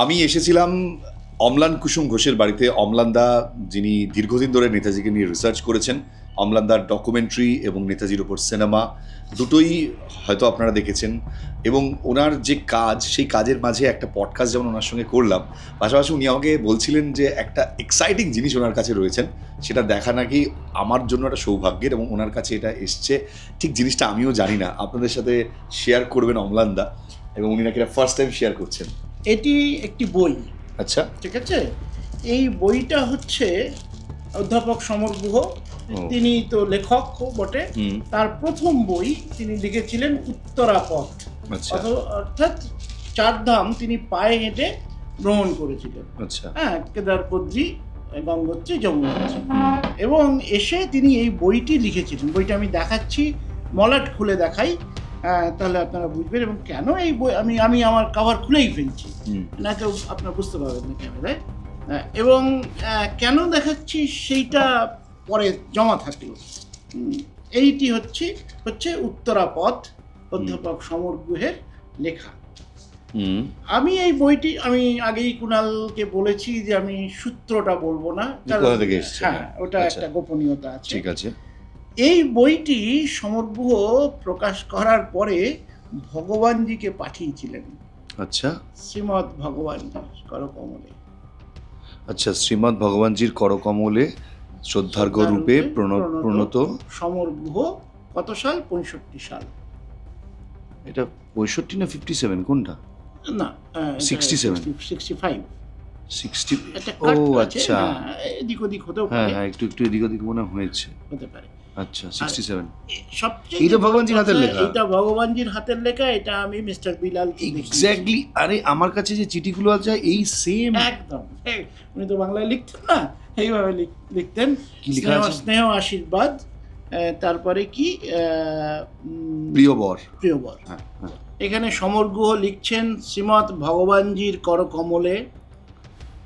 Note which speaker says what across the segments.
Speaker 1: আমি এসেছিলাম অম্লান কুসুম ঘোষের বাড়িতে। অম্লানদা যিনি দীর্ঘদিন ধরে নেতাজিকে নিয়ে রিসার্চ করেছেন অম্লানদার ডকুমেন্টারি এবং নেতাজির ওপর সিনেমা দুটোই হয়তো আপনারা দেখেছেন এবং ওনার যে কাজ, সেই কাজের মাঝে একটা পডকাস্ট যেমন ওনার সঙ্গে করলাম, পাশাপাশি উনি আমাকে বলছিলেন যে একটা এক্সাইটিং জিনিস ওনার কাছে রয়েছেন, সেটা দেখা নাকি আমার জন্য একটা সৌভাগ্যের এবং ওনার কাছে এটা এসছে। ঠিক জিনিসটা আমিও জানি না, আপনাদের সাথে শেয়ার করবেন অম্লানদা এবং উনি নাকি এটা ফার্স্ট টাইম শেয়ার করছেন।
Speaker 2: এটি একটি বই।
Speaker 1: আচ্ছা।
Speaker 2: ঠিক আছে? এই বইটা হচ্ছে অধ্যাপক সমর গুহ। তিনি তো লেখক বটে। তার প্রথম বই তিনি লিখেছিলেন উত্তরাপথ।
Speaker 1: আচ্ছা।
Speaker 2: অর্থাৎ চারধাম তিনি পায়ে হেঁটে ভ্রমণ করেছিলেন।
Speaker 1: আচ্ছা।
Speaker 2: হ্যাঁ কেদার বদ্রী গঙ্গোত্রী যমুনোত্রী। এবং এসে তিনি এই বইটি লিখেছিলেন। বইটা আমি দেখাচ্ছি মলাট খুলে দেখাই। তাহলে আপনারা বুঝবেন এবং কেন এই বই আমি আমি আমার কাভার খুলেই ফেলছি। না কেউ আপনারা বুঝতে পারবেন না ক্যামেরায়। এবং কেন দেখাচ্ছি সেইটা পরে জমা থাকল। এইটি হচ্ছে হচ্ছে উত্তরাপথ অধ্যাপক সমর গুহের লেখা। আমি এই বইটি আমি আগেই কুণালকে বলেছি যে আমি সূত্রটা বলব না। হ্যাঁ
Speaker 1: হ্যাঁ।
Speaker 2: ওটা
Speaker 1: আচ্ছা।
Speaker 2: একটা গোপনীয়তা আছে।
Speaker 1: ঠিক আছে।
Speaker 2: এই বইটি সমরগুহ প্রকাশ করার পরে ভগবানজিকে পাঠিয়েছিলেন।
Speaker 1: আচ্ছা।
Speaker 2: শ্রীমৎ ভগবানজি করকমলে।
Speaker 1: আচ্ছা শ্রীমৎ ভগবানজির করকমলে শ্রদ্ধার্ঘ রূপে প্রণ- প্রণত
Speaker 2: সমরবুহ কত সাল? পঁয়ষট্টি সাল।
Speaker 1: এটা পঁয়ষট্টি না ফিফটি সেভেন কোনটা?
Speaker 2: না
Speaker 1: 67
Speaker 2: সিক্সটি ফাইভ
Speaker 1: সিক্সটি ও আচ্ছা।
Speaker 2: এদিক ওদিক হতেও
Speaker 1: হ্যাঁ হ্যাঁ একটু একটু এদিক ওদিক মনে হয়েছে।
Speaker 2: হতে পারে।
Speaker 1: আচ্ছা সিক্সটি সেভেন
Speaker 2: সবচেয়ে
Speaker 1: এইটা ভগবানজির হাতের লেখা?
Speaker 2: এটা ভগবানজির হাতের লেখা এটা আমি মিস্টার বিলাল
Speaker 1: এক্স্যাক্টলি আরে আমার কাছে যে চিঠিগুলো আছে এই সেম
Speaker 2: একদম। উনি তো বাংলায় লিখতেন না এইভাবে লিখ- লিখতেন। স্নেহ আশীর্বাদ তারপরে কি আহ, উম,
Speaker 1: প্রিয় বর
Speaker 2: প্রিয়বর।
Speaker 1: হ্যাঁ
Speaker 2: এখানে সমরগুহ লিখছেন শ্রীমৎ ভগবানজির করকমলে।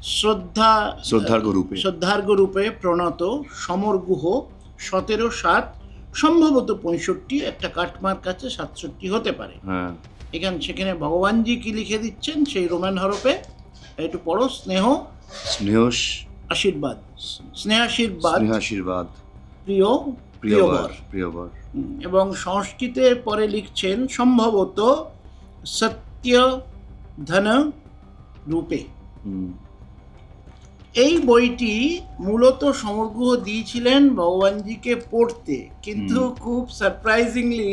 Speaker 2: শ্রদ্ধা
Speaker 1: শ্রদ্ধার্ঘ রূপে
Speaker 2: শ্রদ্ধার্ঘ রূপে প্রণত সমরগুহ সতেরো সাত সম্ভবত পঁয়ষট্টি একটা কাটমার কাছে সাতষট্টি হতে পারে।
Speaker 1: হ্যাঁ।
Speaker 2: এখানে সেখানে ভগবানজি কি লিখে দিচ্ছেন? সেই রোমান হরপে। একটু পড়ো স্নেহ
Speaker 1: স্নেহ
Speaker 2: আশীর্বাদ। স্নেহাশীর্বাদ।
Speaker 1: স্নেহাশীর্বাদ।
Speaker 2: প্রিয়
Speaker 1: প্রিয় বর
Speaker 2: প্রিয়বর।
Speaker 1: প্রিয় বর
Speaker 2: হুম, এবং সংস্কৃতে পরে লিখছেন সম্ভবত সত্য ধন রূপে। এই বইটি মূলত সমগ্র দিয়েছিলেন ভগবানজিকে পড়তে। কিন্তু খুব সারপ্রাইজিংলি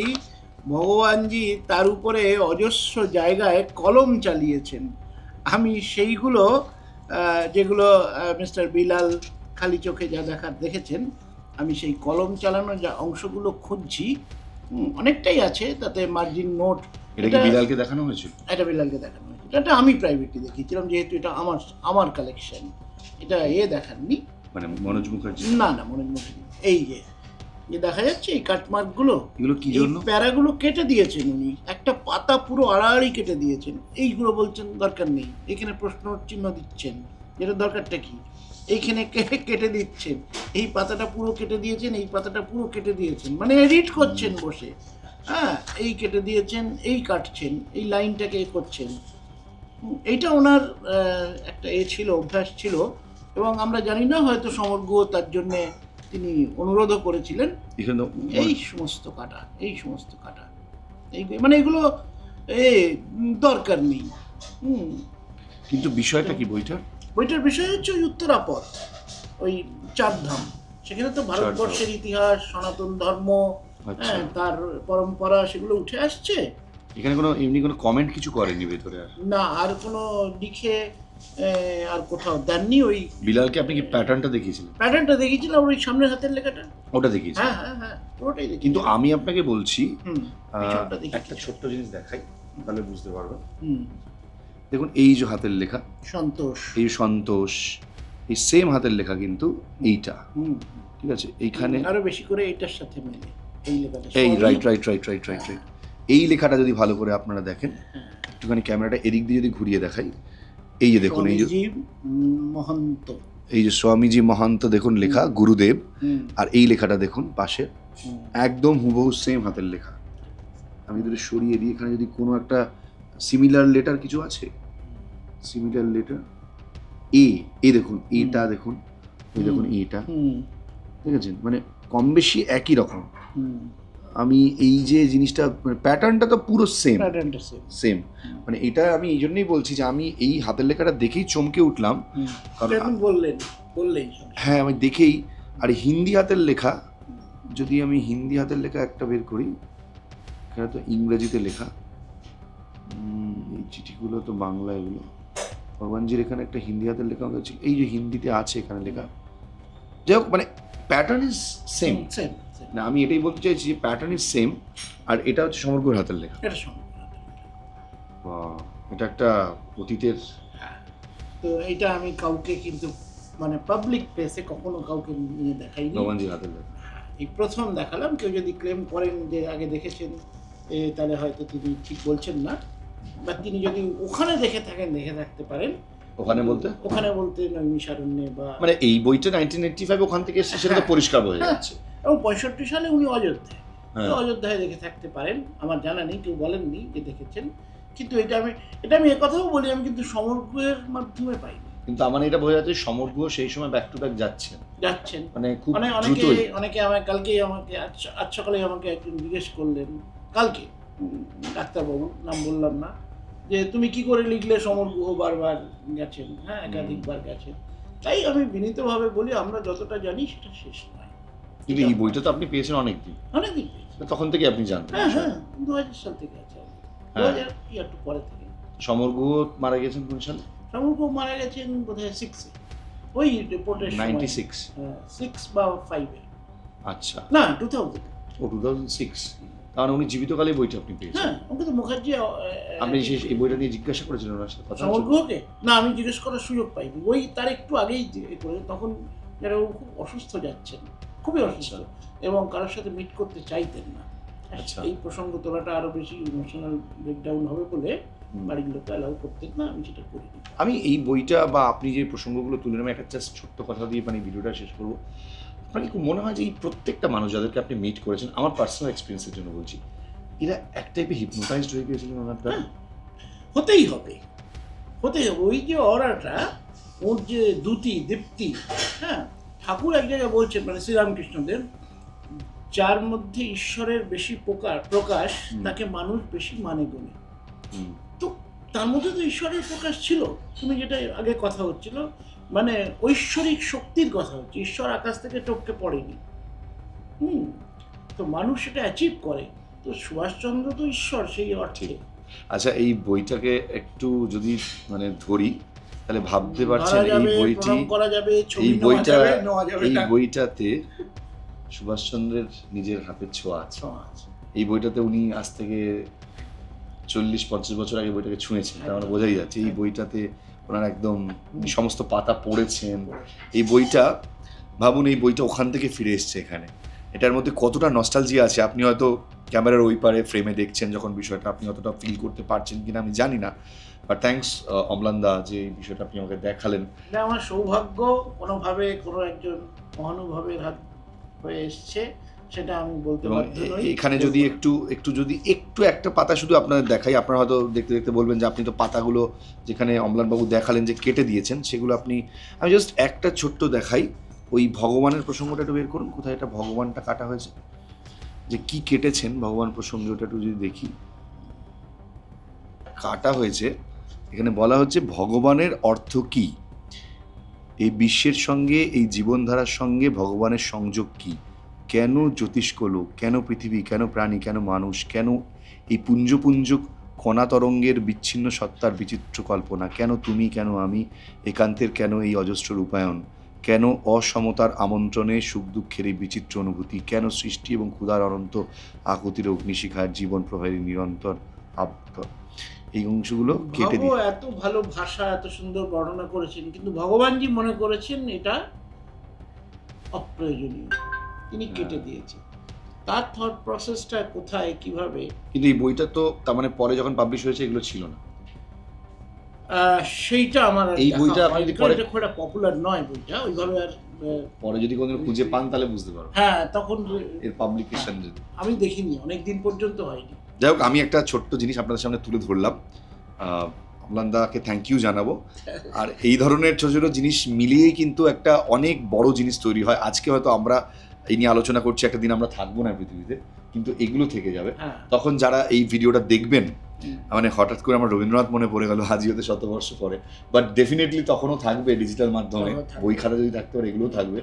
Speaker 2: ভগবানজি তার উপরে অজস্র জায়গায় কলম চালিয়েছেন। আমি সেইগুলো যেগুলো মিস্টার বিলাল খালি চোখে যা দেখার দেখেছেন আমি সেই কলম চালানো যা অংশগুলো খুঁজছি অনেকটাই আছে তাতে মার্জিন নোট
Speaker 1: এটা বিলালকে দেখানো হয়েছিল
Speaker 2: এটা বিলালকে দেখানো হয়েছে। এটা আমি প্রাইভেটলি দেখিয়েছিলাম যেহেতু এটা আমার আমার কালেকশন এটা এ দেখাননি।
Speaker 1: মানে মনোজ মুখার্জি।
Speaker 2: না না মনে মনে এই যে যে দেখা যাচ্ছে এই কাটমার্কগুলো
Speaker 1: এগুলো কি জন্য?
Speaker 2: প্যারাগুলো কেটে দিয়েছেন উনি। একটা পাতা পুরো আড়াআড়ি কেটে দিয়েছেন। এইগুলো বলছেন দরকার নেই। এখানে প্রশ্ন চিহ্ন দিচ্ছেন। যেটা দরকারটা কি? এইখানে কেটে দিচ্ছেন। এই পাতাটা পুরো কেটে দিয়েছেন এই পাতাটা পুরো কেটে দিয়েছেন। মানে এডিট করছেন বসে। হ্যাঁ এই কেটে দিয়েছেন এই কাটছেন এই লাইনটাকে করছেন। এইটা ওনার একটা এ ছিল অভ্যাস ছিল এবং আমরা জানি না হয়তো সমগ্র তার জন্যে তিনি অনুরোধও করেছিলেন। এই সমস্ত কাটা এই সমস্ত কাটা। এই মানে এগুলো এ দরকার নেই। হুম।
Speaker 1: কিন্তু বিষয়টা কি বইটার?
Speaker 2: বইটার বিষয় হচ্ছে ওই উত্তরাপথ ওই চারধাম। সেখানে তো ভারতবর্ষের ইতিহাস সনাতন ধর্ম
Speaker 1: আচ্ছা।
Speaker 2: হ্যাঁ তার পরম্পরা সেগুলো উঠে আসছে।
Speaker 1: এখানে কোনো এমনি কোনো কমেন্ট কিছু করেনি ভেতরে আর?
Speaker 2: না আর কোনো লিখে আর কোথাও দেননি ওই
Speaker 1: বিলালকে আপনি কি প্যাটার্নটা দেখিয়েছিলেন?
Speaker 2: প্যাটার্নটা দেখিয়েছিলাম ওই সামনের হাতের লেখাটা?
Speaker 1: ওটা দেখিয়েছি
Speaker 2: হ্যাঁ হ্যাঁ হ্যাঁ ওটাই দেখি
Speaker 1: কিন্তু আমি আপনাকে বলছি একটা ছোট্ট জিনিস দেখাই তাহলে বুঝতে পারবেন।
Speaker 2: হুম।
Speaker 1: দেখুন এই যে হাতের লেখা
Speaker 2: সন্তোষ।
Speaker 1: এই সন্তোষ এই সেম হাতের লেখা কিন্তু এইটা।
Speaker 2: হুম
Speaker 1: ঠিক আছে? এইখানে
Speaker 2: আরও বেশি করে এইটার সাথে মেলে এই লেখাটা।
Speaker 1: এই right right right right right right এই লেখাটা যদি ভালো করে আপনারা দেখেন একটুখানি ক্যামেরাটা এদিক দিয়ে যদি ঘুরিয়ে দেখাই এই যে দেখুন এই যে
Speaker 2: মহন্ত।
Speaker 1: এই যে স্বামীজি মহান্ত দেখুন লেখা গুরুদেব আর এই লেখাটা দেখুন পাশে একদম হুবহু সেম হাতের লেখা। আমি যদি সরিয়ে দিই এখানে যদি কোনো একটা সিমিলার লেটার কিছু আছে? সিমিলার লেটার এ এ দেখুন এটা দেখুন এই দেখুন এটা। ঠিক আছে মানে কম বেশি একই রকম। আমি এই যে জিনিসটা মানে প্যাটার্নটা তো পুরো সেম
Speaker 2: প্যাটার্নটা সেম
Speaker 1: সেম মানে এটা আমি এই জন্যই বলছি যে আমি এই হাতের লেখাটা দেখেই চমকে উঠলাম। কারণ
Speaker 2: বললেন বললেই
Speaker 1: হ্যাঁ আমি দেখেই। আর হিন্দি হাতের লেখা যদি আমি হিন্দি হাতের লেখা একটা বের করি এখানে তো ইংরেজিতে লেখা। এই চিঠিগুলো তো বাংলা এগুলো। ভগবানজির এখানে একটা হিন্দি হাতের লেখা এই যে হিন্দিতে আছে এখানে লেখা। যাই হোক মানে প্যাটার্ন ইজ সেম
Speaker 2: সেম
Speaker 1: না আমি এটাই বলতে চাইছি যে প্যাটার্ন ইজ সেম আর এটা হচ্ছে সমগ্র হাতের লেখা।
Speaker 2: এটা
Speaker 1: বাহ, এটা একটা অতীতের
Speaker 2: তো এটা আমি কাউকে কিন্তু মানে পাবলিক প্লেসে কখনো কাউকে নিয়ে দেখাইনি।
Speaker 1: ভগবানজির হাতের লেখা।
Speaker 2: এই প্রথম দেখালাম কেউ যদি ক্লেম করেন যে আগে দেখেছেন এ, তাহলে হয়তো তিনি ঠিক বলছেন না। বা তিনি যদি ওখানে দেখে থাকেন দেখে থাকতে পারেন।
Speaker 1: ওখানে বলতে?
Speaker 2: ওখানে বলতে নৈমিষারণ্যে বা
Speaker 1: মানে এই বইটা নাইনটিন এইটটি ফাইভ ওখান থেকে এসেছে সেটা তো পরিষ্কার বোঝা
Speaker 2: হ্যাঁ।
Speaker 1: যাচ্ছে।
Speaker 2: এবং পঁয়ষট্টি সালে উনি অযোধ্যায়
Speaker 1: হ্যাঁ।
Speaker 2: অযোধ্যায় দেখে থাকতে পারেন। আমার জানা নেই কেউ বলেননি যে দেখেছেন। কিন্তু এটা আমি এটা আমি একথাও বলি আমি কিন্তু সমগ্রের মাধ্যমে পাইনি।
Speaker 1: কিন্তু আমার এটা বোঝা যাচ্ছে সমগ্র সেই সময় ব্যাক টু ব্যাক যাচ্ছেন।
Speaker 2: যাচ্ছেন।
Speaker 1: মানে খুব
Speaker 2: মানে অনেকে অনেকে আমাকে কালকেই আমাকে আজ আজ সকালে আমাকে একজন জিজ্ঞেস করলেন কালকে ডাক্তারবাবু নাম বললাম না যে তুমি কি করে লিখলে সমর গুহ বারবার গেছেন? হ্যাঁ একাধিকবার গেছেন। তাই আমি বিনীতভাবে বলি আমরা যতটা জানি সেটা শেষ নয়।
Speaker 1: কিন্তু এই বইটা তো আপনি পেয়েছেন অনেকদিন। তখন থেকে আপনি জানতেন।
Speaker 2: হ্যাঁ হ্যাঁ দু হাজার সাল থেকে আছে। দু
Speaker 1: হ্যাঁ।
Speaker 2: হাজার একটু পরে থেকে।
Speaker 1: সমর গুহ মারা গেছেন কোন সালে?
Speaker 2: সমর গুহ মারা গেছেন বোধহয় সিক্সে ওই রিপোর্টের
Speaker 1: নাইনটি সিক্স
Speaker 2: সিক্স বা ফাইভে
Speaker 1: আচ্ছা।
Speaker 2: না টু থাউজেন্ড
Speaker 1: ও টু থাউজেন্ড সিক্স মানে উনি জীবিতকালে বইটা আপনি পেয়েছেন।
Speaker 2: হ্যাঁ ওকে তো মুখার্জি
Speaker 1: আপনি এই বইটা নিয়ে জিজ্ঞাসা করেছিলেন ওনার সাথে কথা?
Speaker 2: সমগ্রকে না আমি জিজ্ঞেস করার সুযোগ পাইনি। ওই তার একটু আগেই তখন যারা খুব অসুস্থ যাচ্ছেন। খুবই অসুস্থ এবং কারোর সাথে মিট করতে চাইতেন না
Speaker 1: আচ্ছা।
Speaker 2: এই প্রসঙ্গ তোলাটা আরও বেশি ইমোশনাল ব্রেকডাউন হবে বলে। বাড়ির লোক অ্যালাউ করতেন না আমি সেটা করিনি
Speaker 1: আমি এই বইটা বা আপনি যে প্রসঙ্গগুলো তুলে নেবেন একটা জাস্ট ছোট্ট কথা দিয়ে মানে ভিডিওটা শেষ করব আপনার কি মনে হয় যে এই প্রত্যেকটা মানুষ যাদেরকে আপনি মিট করেছেন আমার পার্সোনাল এক্সপিরিয়েন্সের জন্য বলছি এরা এক টাইপে হিপনোটাইজড হয়ে গিয়েছিলেন ওনার
Speaker 2: হ্যাঁ। হতেই হবে হতেই হবে ওই যে অরাটা ওর যে দ্যুতি দীপ্তি হ্যাঁ ঠাকুর এক জায়গায় বলছেন মানে শ্রীরামকৃষ্ণদের যার মধ্যে ঈশ্বরের বেশি প্রকার প্রকাশ। তাকে মানুষ বেশি মানে গুণে
Speaker 1: হুম।
Speaker 2: তো তার মধ্যে তো ঈশ্বরের প্রকাশ ছিল। তুমি যেটা আগে কথা হচ্ছিল মানে ঐশ্বরিক শক্তির কথা হচ্ছে। ঈশ্বর আকাশ থেকে টপকে পড়েনি। হুম। তো মানুষ সেটা অ্যাচিভ করে। তো সুভাষচন্দ্র তো ঈশ্বর সেই অর্থে।
Speaker 1: আচ্ছা এই বইটাকে একটু যদি মানে ধরি তাহলে ভাবতে পারছেন এই বইটি
Speaker 2: করা যাবে
Speaker 1: এই বইটা এই। বইটাতে সুভাষচন্দ্রের নিজের হাতের ছোঁয়া আছে। এই বইটাতে উনি আজ থেকে চল্লিশ পঞ্চাশ বছর আগে বইটাকে ছুঁয়েছেন তার মানে বোঝাই যাচ্ছে এই বইটাতে ওনার একদম সমস্ত পাতা পড়েছেন। এই বইটা ভাবুন এই বইটা ওখান থেকে ফিরে এসছে এখানে। এটার মধ্যে কতটা নস্টালজিয়া আছে? আপনি হয়তো ক্যামেরার ওই পারে ফ্রেমে দেখছেন যখন বিষয়টা আপনি অতটা ফিল করতে পারছেন কিনা আমি জানি না। বাট থ্যাঙ্কস অমলান্দা যে বিষয়টা আপনি আমাকে দেখালেন।
Speaker 2: এটা আমার সৌভাগ্য কোনোভাবে কোনো একজন মহানুভাবের হাত হয়ে এসছে সেটা আমি বলতে নই।
Speaker 1: এখানে যদি একটু একটু যদি একটু একটা পাতা শুধু আপনাদের দেখাই আপনারা হয়তো দেখতে দেখতে বলবেন যে আপনি তো পাতাগুলো যেখানে অম্লানবাবু দেখালেন যে কেটে দিয়েছেন সেগুলো আপনি আমি জাস্ট একটা ছোট্ট দেখাই। ওই ভগবানের প্রসঙ্গটা একটু বের করুন কোথায় এটা ভগবানটা কাটা হয়েছে? যে কি কেটেছেন ভগবান প্রসঙ্গে ওটা একটু যদি দেখি। কাটা হয়েছে। এখানে বলা হচ্ছে ভগবানের অর্থ কি? এই বিশ্বের সঙ্গে, এই জীবনধারার সঙ্গে ভগবানের সংযোগ কি? কেন জ্যোতিষ্কলো কেন পৃথিবী, কেন প্রাণী, কেন মানুষ, কেন এই পুঞ্জপুঞ্জ পুঞ্জ কণা তরঙ্গের বিচ্ছিন্ন সত্তার বিচিত্র কল্পনা? কেন তুমি, কেন আমি? একান্তের কেন এই অজস্র রূপায়ণ? কেন অসমতার আমন্ত্রণে সুখ দুঃখের এই বিচিত্র অনুভূতি? কেন সৃষ্টি এবং ক্ষুধার অনন্ত আকুতির অগ্নিশিখার জীবন প্রবাহের নিরন্তর আব্দ এই অংশগুলো কেটে দিয়ে
Speaker 2: এত ভালো ভাষা এত সুন্দর বর্ণনা করেছেন কিন্তু ভগবানজি মনে করেছেন এটা অপ্রয়োজনীয়। তিনি
Speaker 1: হ্যাঁ।
Speaker 2: কেটে দিয়েছেন। তার থট প্রসেসটা কোথায় কীভাবে?
Speaker 1: কিন্তু এই বইটা তো তার মানে পরে যখন পাবলিশ হয়েছে এগুলো ছিল না।
Speaker 2: সেইটা আমার
Speaker 1: এই বইটা আপনি যদি পরে-
Speaker 2: খুব পপুলার নয় বইটা ওইভাবে আর
Speaker 1: পরে যদি কোনোদিন খুঁজে পান তাহলে বুঝতে পারো
Speaker 2: হ্যাঁ তখন
Speaker 1: এর পাবলিকেশন যদি।
Speaker 2: আমি দেখিনি অনেক দিন পর্যন্ত হয়নি।
Speaker 1: যাই হোক আমি একটা ছোট্ট জিনিস আপনাদের সামনে তুলে ধরলাম। অমলানদাকে থ্যাংক ইউ জানাব। আর এই ধরনের ছোটো ছোটো জিনিস মিলিয়েই কিন্তু একটা অনেক বড় জিনিস তৈরি হয়। আজকে হয়তো আমরা এই নিয়ে আলোচনা করছি একটা দিন আমরা থাকব না পৃথিবীতে কিন্তু এগুলো থেকে যাবে।
Speaker 2: হ্যাঁ।
Speaker 1: তখন যারা এই ভিডিওটা দেখবেন। মানে হঠাৎ করে আমার রবীন্দ্রনাথ মনে পড়ে গেল আজই হতে শতবর্ষ পরে। বাট ডেফিনেটলি তখনও থাকবে ডিজিটাল মাধ্যমে। বই খাতা যদি থাকতে পারে এগুলোও থাকবে।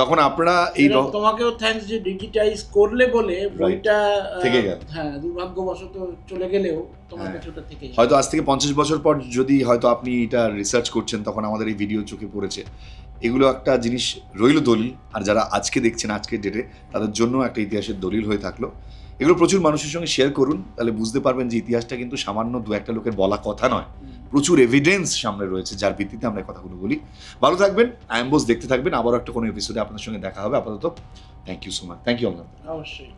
Speaker 1: তখন আপনারা এই
Speaker 2: তোমাকেও থ্যাঙ্কস যে ডিজিটাইজ করলে বলে বইটা
Speaker 1: থেকে গেল।
Speaker 2: হ্যাঁ দুর্ভাগ্যবশত চলে গেলেও তোমার
Speaker 1: হ্যাঁ।
Speaker 2: কাছে ওটা থেকে
Speaker 1: হয়তো আজ থেকে পঞ্চাশ বছর পর যদি হয়তো আপনি এটা রিসার্চ করছেন তখন আমাদের এই ভিডিও চোখে পড়েছে। এগুলো একটা জিনিস রইল দলিল আর যারা আজকে দেখছেন আজকের ডেটে তাদের জন্য একটা ইতিহাসের দলিল হয়ে থাকল। এগুলো প্রচুর মানুষের সঙ্গে শেয়ার করুন তাহলে বুঝতে পারবেন যে ইতিহাসটা কিন্তু সামান্য দু একটা লোকের বলা কথা নয়। প্রচুর এভিডেন্স সামনে রয়েছে যার ভিত্তিতে আমরা কথাগুলো বলি। ভালো থাকবেন আয়াম্বোস দেখতে থাকবেন আবারও একটা কোনো এপিসোডে আপনার সঙ্গে দেখা হবে আপাতত thank you so much thank you
Speaker 2: অবশ্যই.